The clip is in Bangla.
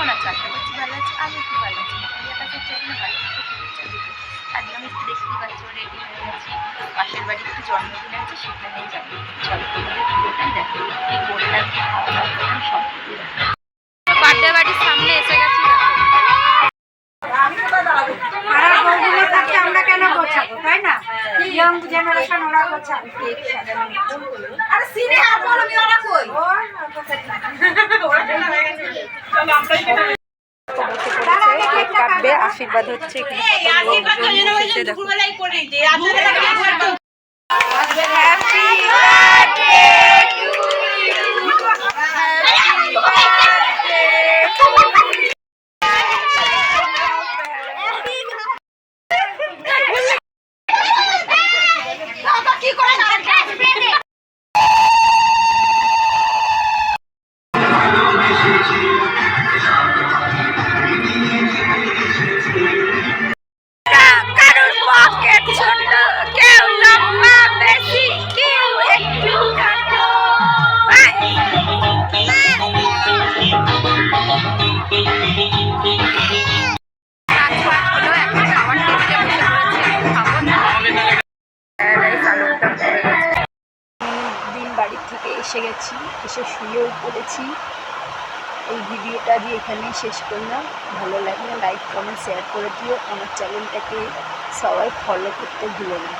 কেমন আছো? আশা করছি ভালো আছো। আমি খুব ভালো আছি। প্রিয়া জন্য ভালো আছো শুভেচ্ছা দিতে আজকে আমি একটু দেখতেই পাচ্ছ রেডি হয়ে গেছি। পাশের বাড়ির একটু জন্মদিন আছে সেখানেই যাব। চলো তোমাদের পুরোটাই দেখো এই গোলটা খাওয়া দাওয়া করলাম সব কিছু বার্থডে বাড়ির সামনে এসে গেছি। পাড়ার বউগুলো থাকতে আমরা কেন গোছাবো তাই না? ইয়ং জেনারেশন ওরা গোছাবে। কেক সাজানো হচ্ছে। আরে সিনে হাত বলো নি ওরা কই? কেক কাটবে আশীর্বাদ হচ্ছে এখানে। দেখো। দিন বাড়ির থেকে এসে গেছি, এসে শুয়েও পড়েছি। এই ভিডিওটা দিয়ে এখানেই শেষ করলাম। ভালো লাগলে লাইক কমেন্ট শেয়ার করে দিও। আমার চ্যানেলটাকে সবাই ফলো করতে ভুলো না।